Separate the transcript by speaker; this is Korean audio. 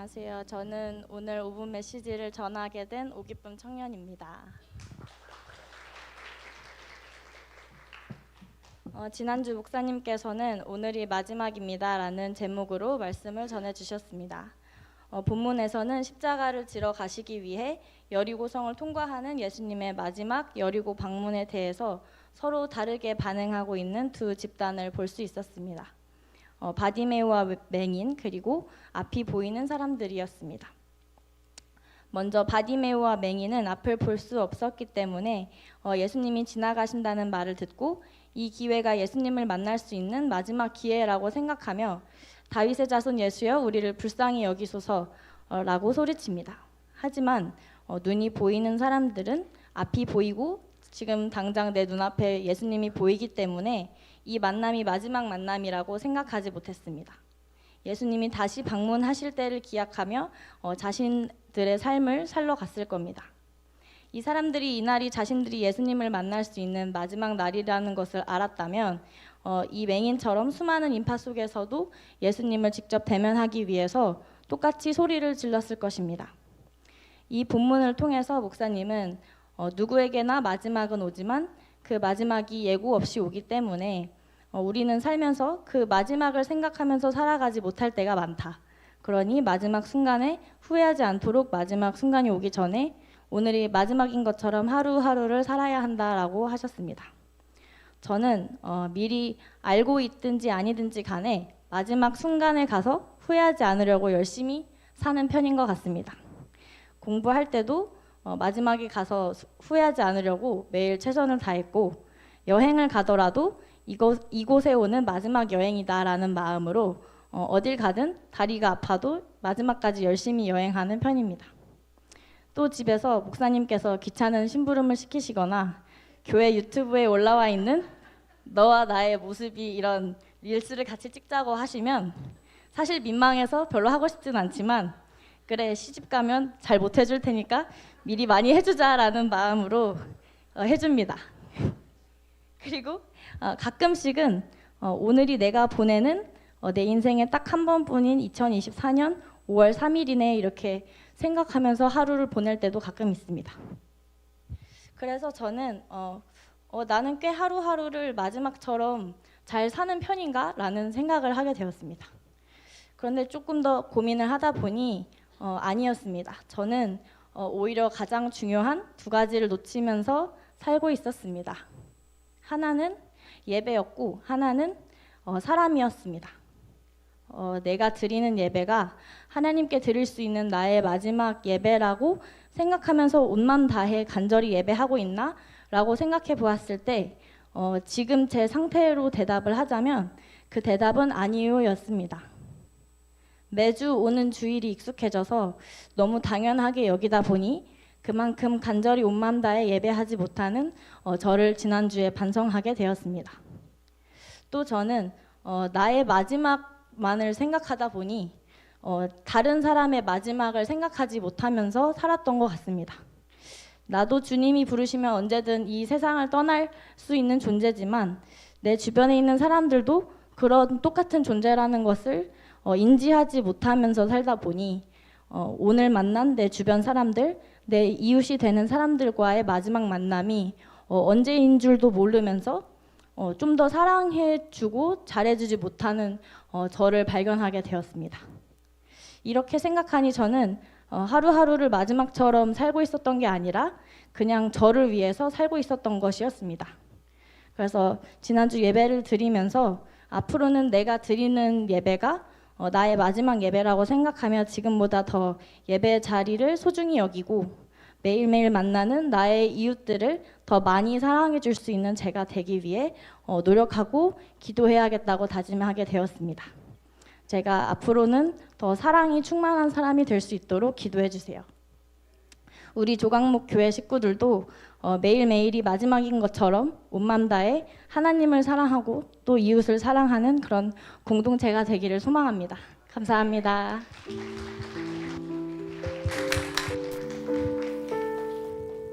Speaker 1: 안녕하세요. 저는 오늘 5분 메시지를 전하게 된 오기쁨 청년입니다. 어, 지난주 목사님께서는 오늘이 마지막입니다라는 제목으로 말씀을 전해 주셨습니다. 어, 본문에서는 십자가를 지러 가시기 위해 여리고성을 통과하는 예수님의 마지막 여리고 방문에 대해서 서로 다르게 반응하고 있는 두 집단을 볼 수 있었습니다. 어, 바디메우와 맹인 그리고 앞이 보이는 사람들이었습니다. 먼저 바디메우와 맹인은 앞을 볼 수 없었기 때문에 어, 예수님이 지나가신다는 말을 듣고 이 기회가 예수님을 만날 수 있는 마지막 기회라고 생각하며 다윗의 자손 예수여 우리를 불쌍히 여기소서라고 소리칩니다. 하지만 어, 눈이 보이는 사람들은 앞이 보이고 지금 당장 내 눈앞에 예수님이 보이기 때문에 이 만남이 마지막 만남이라고 생각하지 못했습니다. 예수님이 다시 방문하실 때를 기약하며 어, 자신들의 삶을 살러 갔을 겁니다. 이 사람들이 이날이 자신들이 예수님을 만날 수 있는 마지막 날이라는 것을 알았다면 어, 이 맹인처럼 수많은 인파 속에서도 예수님을 직접 대면하기 위해서 똑같이 소리를 질렀을 것입니다. 이 본문을 통해서 목사님은 어, 누구에게나 마지막은 오지만 그 마지막이 예고 없이 오기 때문에 어, 우리는 살면서 그 마지막을 생각하면서 살아가지 못할 때가 많다. 그러니 마지막 순간에 후회하지 않도록 마지막 순간이 오기 전에 오늘이 마지막인 것처럼 하루하루를 살아야 한다라고 하셨습니다. 저는 어, 미리 알고 있든지 아니든지 간에 마지막 순간에 가서 후회하지 않으려고 열심히 사는 편인 것 같습니다. 공부할 때도 어, 마지막에 가서 후회하지 않으려고 매일 최선을 다했고 여행을 가더라도 이곳, 이곳에 오는 마지막 여행이다라는 마음으로 어, 어딜 가든 다리가 아파도 마지막까지 열심히 여행하는 편입니다. 또 집에서 목사님께서 귀찮은 심부름을 시키시거나 교회 유튜브에 올라와 있는 너와 나의 모습이 이런 릴스를 같이 찍자고 하시면 사실 민망해서 별로 하고 싶진 않지만 그래 시집 가면 잘 못 해줄 테니까 미리 많이 해주자라는 마음으로 어, 해줍니다. 그리고 어, 가끔씩은 어, 오늘이 내가 보내는 어, 내 인생의 딱한 번뿐인 2024년 5월 3일이네 이렇게 생각하면서 하루를 보낼 때도 가끔 있습니다. 그래서 저는 어, 어, 나는 꽤 하루하루를 마지막처럼 잘 사는 편인가라는 생각을 하게 되었습니다. 그런데 조금 더 고민을 하다 보니 어, 아니었습니다. 저는 어, 오히려 가장 중요한 두 가지를 놓치면서 살고 있었습니다. 하나는 예배였고 하나는 어, 사람이었습니다. 어, 내가 드리는 예배가 하나님께 드릴 수 있는 나의 마지막 예배라고 생각하면서 온맘 다해 간절히 예배하고 있나? 라고 생각해 보았을 때 어, 지금 제 상태로 대답을 하자면 그 대답은 아니요 였습니다. 매주 오는 주일이 익숙해져서 너무 당연하게 여기다 보니 그만큼 간절히 온맘 다해 예배하지 못하는 어, 저를 지난주에 반성하게 되었습니다. 또 저는 어, 나의 마지막만을 생각하다 보니 어, 다른 사람의 마지막을 생각하지 못하면서 살았던 것 같습니다. 나도 주님이 부르시면 언제든 이 세상을 떠날 수 있는 존재지만 내 주변에 있는 사람들도 그런 똑같은 존재라는 것을 어, 인지하지 못하면서 살다 보니 어, 오늘 만난 내 주변 사람들, 내 이웃이 되는 사람들과의 마지막 만남이 어, 언제인 줄도 모르면서 어, 좀 더 사랑해주고 잘해주지 못하는 어, 저를 발견하게 되었습니다. 이렇게 생각하니 저는 어, 하루하루를 마지막처럼 살고 있었던 게 아니라 그냥 저를 위해서 살고 있었던 것이었습니다. 그래서 지난주 예배를 드리면서 앞으로는 내가 드리는 예배가 어, 나의 마지막 예배라고 생각하며 지금보다 더 예배 자리를 소중히 여기고 매일매일 만나는 나의 이웃들을 더 많이 사랑해 줄 수 있는 제가 되기 위해 어, 노력하고 기도해야겠다고 다짐하게 되었습니다. 제가 앞으로는 더 사랑이 충만한 사람이 될 수 있도록 기도해 주세요. 우리 조강목 교회 식구들도 어, 매일매일이 마지막인 것처럼 온맘 다해 하나님을 사랑하고 또 이웃을 사랑하는 그런 공동체가 되기를 소망합니다. 감사합니다.